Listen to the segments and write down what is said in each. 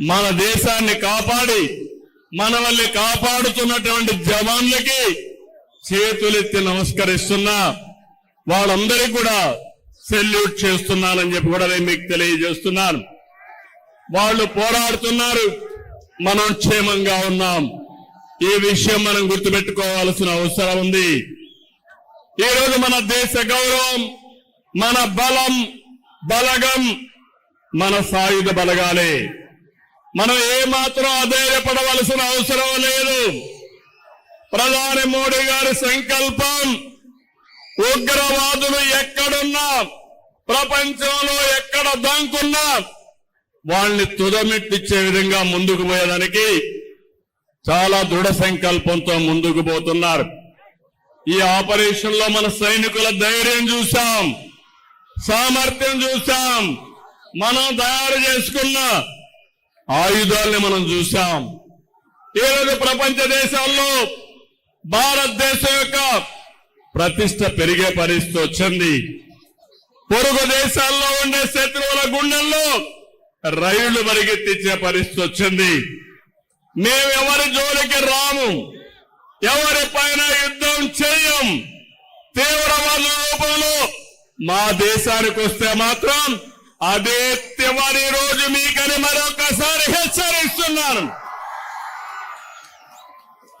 మన దేశాన్ని కాపాడి మనల్ని కాపాడుతున్నటువంటి జవాన్లకి చేతులెత్తి నమస్కరిస్తున్నా. వాళ్ళందరికీ కూడా సెల్యూట్ చేస్తున్నానని చెప్పి కూడా నేను మీకు తెలియజేస్తున్నాను. వాళ్ళు పోరాడుతున్నారు మనం క్షేమంగా ఉన్నాం. ఈ విషయం మనం గుర్తుపెట్టుకోవాల్సిన అవసరం ఉంది. ఈరోజు రోజు మన దేశ గౌరవం మన బలం బలగం మన సాయుధ బలగాలే. మనం ఏమాత్రం అధైర్యపడవలసిన అవసరం లేదు. ప్రధాని మోడీ గారి సంకల్పం ఉగ్రవాదులు ఎక్కడున్నా ప్రపంచంలో ఎక్కడ దంకున్నా వాళ్ళని తుదమిట్టిచ్చే విధంగా ముందుకు పోయేదానికి చాలా దృఢ సంకల్పంతో ముందుకు పోతున్నారు. ఈ ఆపరేషన్లో మన సైనికుల ధైర్యం చూసాం సామర్థ్యం చూసాం మనం తయారు చేసుకున్న ఆయుధాల్ని మనం చూసాం ఈరోజు ప్రపంచ దేశాల్లో భారతదేశం యొక్క ప్రతిష్ట పెరిగే పరిస్థితి వచ్చింది. పొరుగు దేశాల్లో ఉండే శత్రువుల గుండెల్లో రైళ్ళు పరిగెత్తించే పరిస్థితి వచ్చింది. మేము ఎవరి జోలికి రాము? ఎవరి పైన యుద్ధం చేయం? తీవ్రవాద రూపంలో మా దేశానికి వస్తే మాత్రం అదే తివారి రోజు మీకని మరొకసారి హెచ్చరిస్తున్నాను.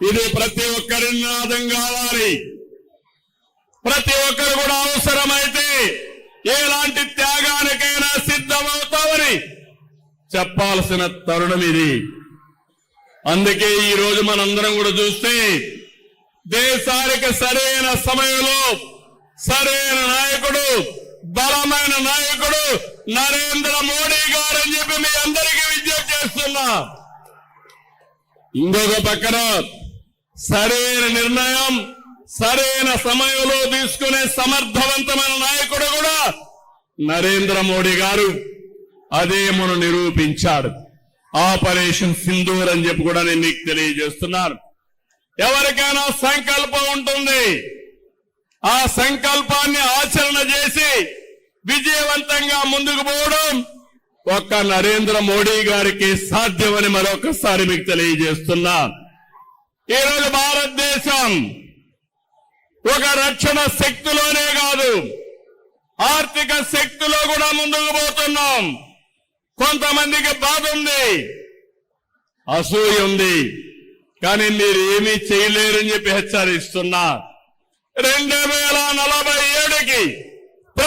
ఇది ప్రతి ఒక్కరి నాదం కావాలి. ప్రతి ఒక్కరు కూడా అవసరమైతే ఎలాంటి త్యాగానికైనా సిద్ధమవుతామని చెప్పాల్సిన తరుణం ఇది. అందుకే ఈ రోజు మనందరం కూడా చూస్తే దేశానికి సరైన సమయంలో సరైన నాయకుడు బలమైన నాయకుడు నరేంద్ర మోడీ గారు అని చెప్పి మీ అందరికీ విజ్ఞప్తి చేస్తున్నా. ఇంకొక పక్కన సరైన నిర్ణయం సరైన సమయంలో తీసుకునే సమర్థవంతమైన నాయకుడు కూడా నరేంద్ర మోడీ గారు. అదే మనం నిరూపించాడు. ఆపరేషన్ సింధూర్ అని చెప్పి కూడా నేను మీకు తెలియజేస్తున్నాను. ఎవరికైనా సంకల్పం ఉంటుంది. ఆ సంకల్పాన్ని ఆచరణ చేసి విజయవంతంగా ముందుకు పోవడం ఒక్క నరేంద్ర మోడీ గారికి సాధ్యమని మరొకసారి మీకు తెలియజేస్తున్నా. ఈరోజు భారతదేశం ఒక రక్షణ శక్తిలోనే కాదు ఆర్థిక శక్తిలో కూడా ముందుకు పోతున్నాం. కొంతమందికి బాధ ఉంది అసూయ ఉంది కానీ మీరు ఏమీ చేయలేరని చెప్పి హెచ్చరిస్తున్నా. రెండు వేల నలభై ఏడుకి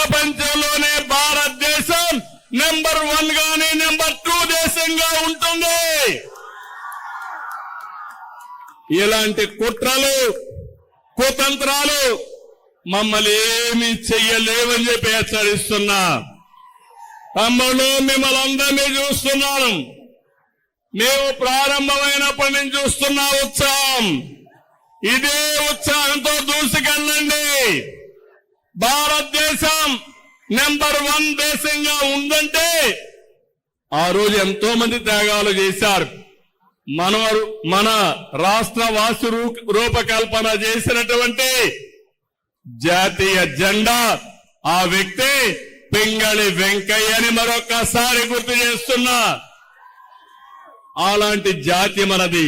ప్రపంచంలోనే భారతదేశం నెంబర్ వన్ గాని నెంబర్ టూ దేశంగా ఉంటుంది. ఇలాంటి కుట్రలు కుతంత్రాలు మమ్మల్ని ఏమీ చెయ్యలేవని చెప్పి హెచ్చరిస్తున్నా. తమ్ముళ్ళు మిమ్మల్ని అందరినీ చూస్తున్నాను. మేము ప్రారంభమైనప్పటి నుంచి చూస్తున్న ఉత్సాహం. ఇదే ఉత్సాహంతో దూసుకెళ్ళండి. భారతదేశం నెంబర్ వన్ దేశంగా ఉందంటే ఆ రోజు ఎంతో మంది త్యాగాలు చేశారు. మన మన రాష్ట్ర వాసు రూపకల్పన చేసినటువంటి జాతీయ జెండా ఆ వ్యక్తి పింగళి వెంకయ్యని మరొకసారి గుర్తు చేస్తున్నా. అలాంటి జాతి మనది.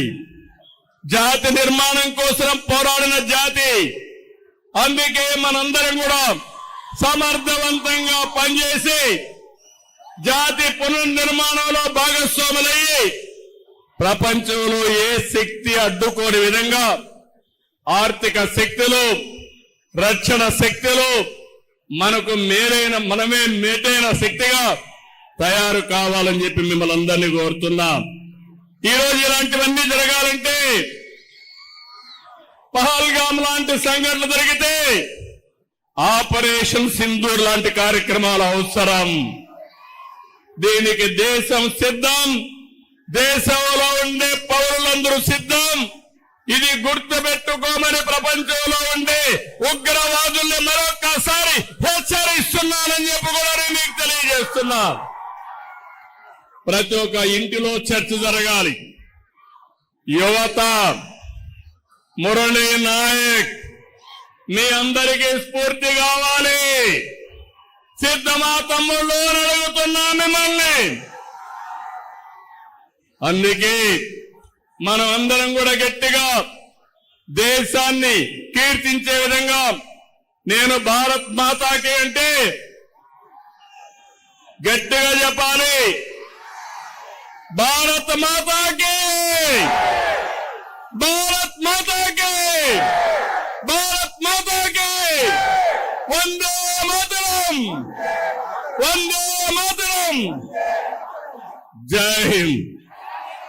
జాతి నిర్మాణం కోసం పోరాడిన జాతి అందుకే మనందరం కూడా సమర్థవంతంగా పనిచేసి జాతి పునర్నిర్మాణంలో భాగస్వాములయ్యి ప్రపంచంలో ఏ శక్తి అడ్డుకోని విధంగా ఆర్థిక శక్తులు రక్షణ శక్తులు మనకు మేలైన మనమే మేటైన శక్తిగా తయారు కావాలని చెప్పి మిమ్మల్ని అందరినీ కోరుతున్నా. ఈ రోజు ఇలాంటివన్నీ జరగాలంటే పహల్గామ్ లాంటి సంఘటనలు జరిగితే ఆపరేషన్ సింధూర్ లాంటి కార్యక్రమాలు అవసరం. దీనికి దేశం సిద్ధం. దేశంలో ఉండే పౌరులందరూ సిద్ధం. ఇది గుర్తుపెట్టుకోమని ప్రపంచంలో ఉండే ఉగ్రవాదుల్ని మరొక్కసారి హెచ్చరిస్తున్నానని చెప్పి కూడా నేను మీకు తెలియజేస్తున్నా. ప్రతి ఒక్క ఇంటిలో చర్చ జరగాలి. యువత మురళీ నాయక్ మీ అందరికీ స్ఫూర్తి కావాలి. సిద్ధమా తమ్ముళ్ళు అడుగుతున్నా మిమ్మల్ని. అందుకే మనం అందరం కూడా గట్టిగా దేశాన్ని కీర్తించే విధంగా నేను భారత్ మాతాకి అంటే గట్టిగా చెప్పాలి. భారత్ మాతాకి! భారత్ మాతాకి! భారత్ మాతాకి! వందే మాతరం! వందే మాతరం! జై హింద్!